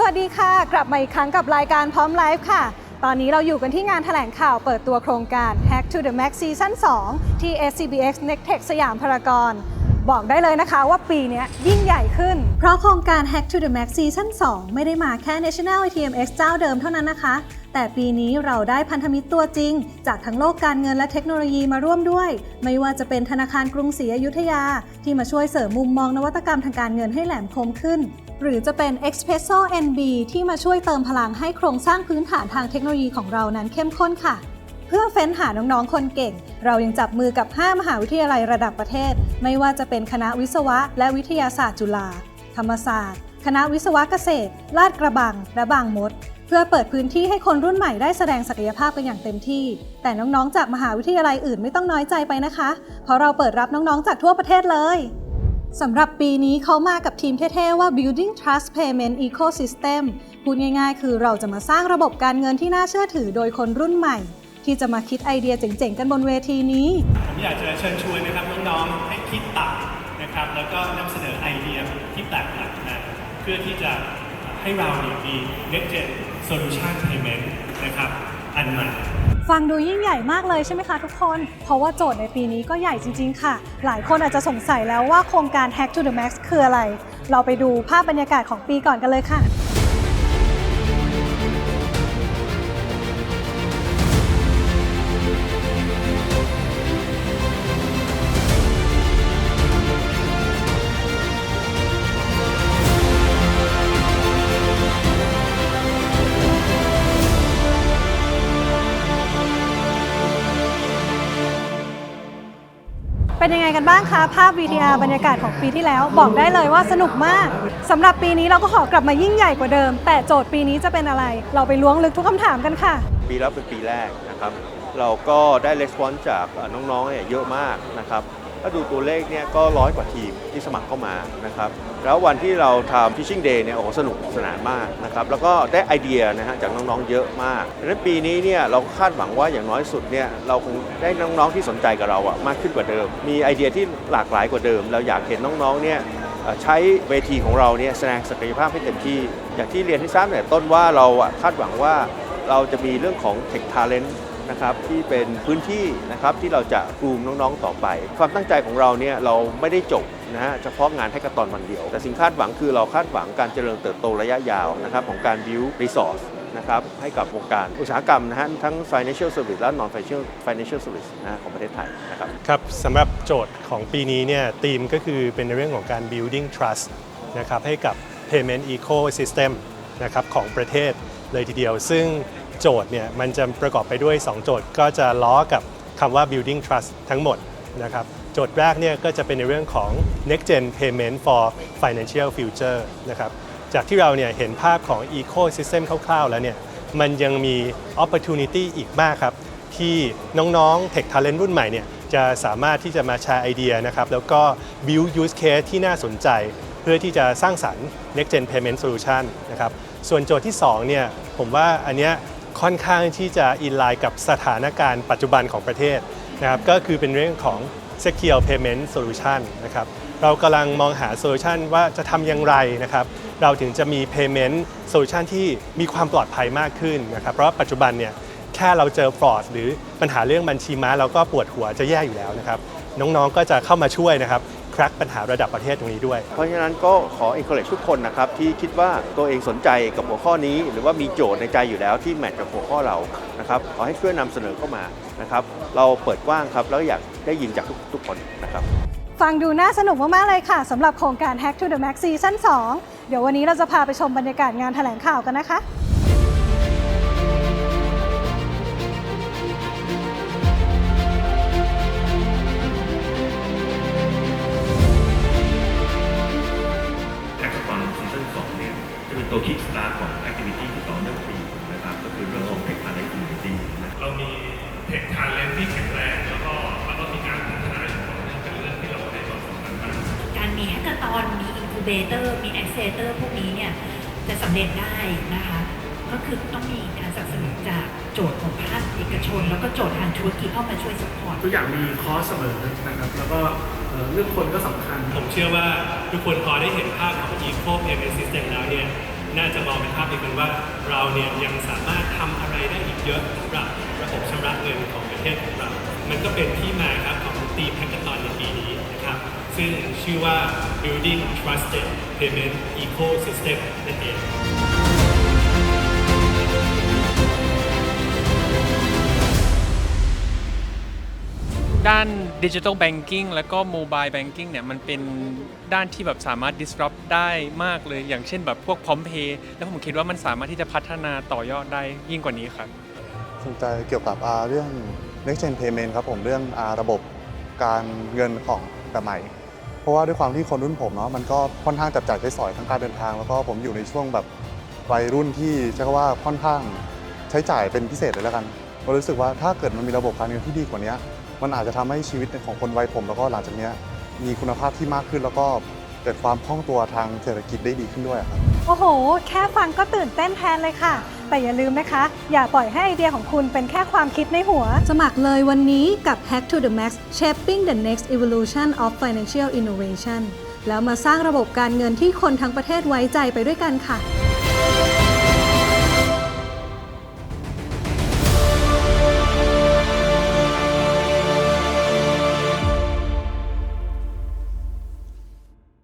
สวัสดีค่ะ กลับมาอีกครั้งกับรายการพร้อมไลฟ์ค่ะ ตอนนี้เราอยู่กันที่งานแถลงข่าวเปิดตัวโครงการ Hack to the Max Season 2 ที่ SCBX Nextech สยามพารากอนบอกได้เลยนะคะว่าปีนี้ยยิ่งใหญ่ขึ้น เพราะโครงการ Hack to the Max Season 2 ไม่ได้มาแค่ National ATMX เจ้าเดิมเท่านั้นนะคะ แต่ปีนี้เราได้พันธมิตรตัวจริง จากทั้งโลกการเงินและเทคโนโลยีมาร่วมด้วย ไม่ว่าจะเป็นธนาคารกรุงศรีอยุธยา ที่มาช่วยเสริมมุมมองนวัตกรรมทางการเงินให้แหลมคมขึ้น หรือจะเป็น Expresso NB ที่มาช่วยเติมพลังให้โครงสร้างพื้นฐานทางเทคโนโลยีของเรานั้นเข้มข้นค่ะ เพื่อเฟ้นหาน้องๆ คนเก่ง เรายังจับมือกับ 5 มหาวิทยาลัยระดับประเทศ ไม่ว่าจะเป็นคณะวิศวะ และวิทยาศาสตร์จุฬาธรรมศาสตร์ คณะวิศวะเกษตร ลาดกระบัง และบางมด เพื่อเปิดพื้นที่ให้คนรุ่นใหม่ได้แสดงศักยภาพกันอย่างเต็มที่ แต่น้องๆ จากมหาวิทยาลัยอื่นไม่ต้องน้อยใจไปนะคะ เพราะเราเปิดรับน้องๆ จากทั่วประเทศเลย สำหรับปีนี้เขามากับทีมเท่ๆว่า Building Trust Payment Ecosystem พูดง่ายๆ คือเราจะมาสร้างระบบการเงินที่น่าเชื่อถือโดยคนรุ่นใหม่ ที่จะมาคิดไอเดียเจ๋งๆ กันบนเวทีนี้ ผมอยากจะเชิญชวนนะครับน้องๆ ให้คิดต่างนะครับ แล้วก็นำเสนอไอเดียที่แตกต่างนะเพื่อที่จะให้เราเนี่ยมี next gen solution payment นะครับอันใหม่ ฟังดูยิ่งใหญ่มากเลยใช่ไหมคะทุกคน เพราะว่าโจทย์ในปีนี้ก็ใหญ่จริง ๆ ค่ะ หลายคนอาจจะสงสัยแล้วว่าโครงการ Hack to the Max คืออะไร เราไปดูภาพบรรยากาศของปีก่อนกันเลยค่ะ เป็นยังไงกันบ้างคะภาพ VTR บรรยากาศของปีที่แล้วบอกได้เลยว่าสนุกมากสำหรับปีนี้เราก็ขอกลับมายิ่งใหญ่กว่าเดิม แต่โจทย์ปีนี้จะเป็นอะไร เราไปล้วงลึกทุกคำถามกันค่ะ ปีแล้วเป็นปีแรกนะครับ เราก็ได้レスปอนส์จากเอ่อน้องๆเนี่ยเยอะมากนะครับ ถ้าดูตัวเลขเนี่ยก็ร้อยกว่าทีมที่สมัครเข้ามานะครับแล้ววันที่เราทำ Fishing Day เนี่ยโอ้โหสนุกสนานมากนะครับแล้วก็ได้ไอเดียนะฮะจากน้องๆเยอะมากดังนั้นปีนี้เนี่ยเราคาดหวังว่าอย่างน้อยสุดเนี่ยเราคงได้น้องๆที่สนใจกับเราอะมากขึ้นกว่าเดิม มีไอเดียที่หลากหลายกว่าเดิม เราอยากเห็นน้องๆเนี่ยใช้เวทีของเราเนี่ยแสดงศักยภาพให้เต็มที่ อย่างที่เรียนให้ทราบเนี่ยต้นว่าเราคาดหวังว่าเราจะมีเรื่องของ Tech Talent นะครับที่เป็นพื้นที่นะครับที่เราจะกลูมน้องๆต่อไป ความตั้งใจของเราเนี่ยเราไม่ได้จบนะฮะเฉพาะงานให้กระตอนวันเดียว แต่สิ่งคาดหวังคือเราคาดหวังการเจริญเติบโตระยะยาวนะครับของการ build resource นะครับให้กับวงการอุตสาหกรรมนะฮะทั้ง financial service และ non financial financial service นะฮะของประเทศไทยนะครับครับสำหรับโจทย์ของปีนี้เนี่ยธีมก็คือเป็นในเรื่องของการ building trust นะครับให้กับ payment ecosystem นะครับของประเทศเลยทีเดียว ซึ่ง โจทย์เนี่ยมันจะประกอบไปด้วย 2 โจทย์ก็จะล้อกับคำว่า building trust ทั้งหมดนะครับโจทย์แรกเนี่ยก็จะเป็นในเรื่องของ next gen payment for financial future นะครับจากที่เราเนี่ยเห็นภาพของ ecosystem คร่าวๆ แล้วเนี่ยมันยังมี opportunity อีกมากครับ ที่น้องๆ Tech Talent รุ่นใหม่เนี่ยจะสามารถที่จะมาแชร์ไอเดียนะครับแล้วก็ build use case ที่น่าสนใจ เพื่อที่จะสร้างสรรค์ next gen payment solution นะครับส่วนโจทย์ที่2เนี่ยผมว่าอันเนี้ย ค่อนข้างที่จะอินไลน์กับสถานการณ์ปัจจุบันของประเทศนะครับก็คือเป็นเรื่องของ secure payment solution นะครับเรากำลังมองหาโซลูชันว่าจะทำอย่างไรนะครับเราถึงจะมี payment solution ที่มีความปลอดภัยมากขึ้นนะครับเพราะว่าปัจจุบันเนี่ยแค่เราเจอฟรอดหรือปัญหาเรื่องบัญชีม้าเราก็ปวดหัวจะแย่อยู่แล้วนะครับน้องๆก็จะเข้ามาช่วยนะครับ ครักปัญหาระดับประเทศตรงนี้ด้วย เพราะฉะนั้นก็ขอ encourage ทุกคนนะครับที่คิดว่าตัวเองสนใจกับหัวข้อนี้ หรือว่ามีโจทย์ในใจอยู่แล้วที่แมทกับหัวข้อเรานะครับขอให้ช่วยนำเสนอเข้ามานะครับเราเปิดกว้างครับแล้วอยากได้ยินจากทุกทุกคนนะครับฟังดูน่าสนุกมาก ๆ เลยค่ะสำหรับโครงการ Hack to the Max Season 2 เดี๋ยววันนี้เราจะพาไปชมบรรยากาศงานแถลงข่าวกันนะคะ เบเตอร์มีแอคเซเตอร์พวกนี้เนี่ยจะสำเร็จได้นะคะ ก็คือต้องมีการสนับสนุนจากโจทย์ของภาคเอกชน แล้วก็โจทย์ทางธุรกิจเข้ามาช่วยสปอร์ต ทุกอย่างมีคอสเสมอนะครับ แล้วก็เอ่อเรื่องคนก็สำคัญ ผมเชื่อว่าทุกคนพอได้เห็นภาพของ Eco Payment System แล้วเนี่ยน่าจะมองเป็นภาพเพียงแต่ว่าเราเนี่ยยังสามารถทำอะไรได้อีกเยอะสำหรับระบบชำระเงินของประเทศของเรา มันก็เป็นที่มาครับของ ตีมแฮกเกอร์ตอนในปีนี้นะครับ ซึ่งชื่อว่า building trusted payment ecosystem นั่นเองด้านดิจิทัลแบงกิ้งแล้วก็โมบายแบงกิ้งเนี่ยมันเป็นด้านที่แบบสามารถ disrupt ได้มากเลย อย่างเช่นแบบพวกพร้อมเพย์แล้วผมคิดว่ามันสามารถที่จะพัฒนาต่อยอดได้ยิ่งกว่านี้ครับ สนใจเกี่ยวกับอ่าเรื่อง next gen payment ครับผมเรื่องอาระบบ การเงินของแบบใหม่ เพราะว่าด้วยความที่คนรุ่นผมเนาะมันก็ค่อนข้างจับจ่ายใช้สอยทั้งการเดินทาง แล้วก็ผมอยู่ในช่วงแบบวัยรุ่นที่ใช้คำว่าค่อนข้างใช้จ่ายเป็นพิเศษเลยแล้วกันก็รู้สึกว่าถ้าเกิดมันมีระบบการเงินที่ดีกว่านี้มันอาจจะทำให้ชีวิตของคนวัยผมแล้วก็หลังจากนี้มีคุณภาพที่มากขึ้นแล้วก็เกิดความคล่องตัวทางเศรษฐกิจได้ดีขึ้นด้วยครับโอ้โห แค่ฟังก็ตื่นเต้นแทนเลยค่ะ แต่อย่าลืมนะคะ อย่าปล่อยให้ไอเดียของคุณเป็นแค่ความคิดในหัว สมัครเลยวันนี้กับ Hack to the Max Shaping the Next Evolution of Financial Innovation แล้วมาสร้างระบบการเงินที่คนทั้งประเทศไว้ใจไปด้วยกันค่ะ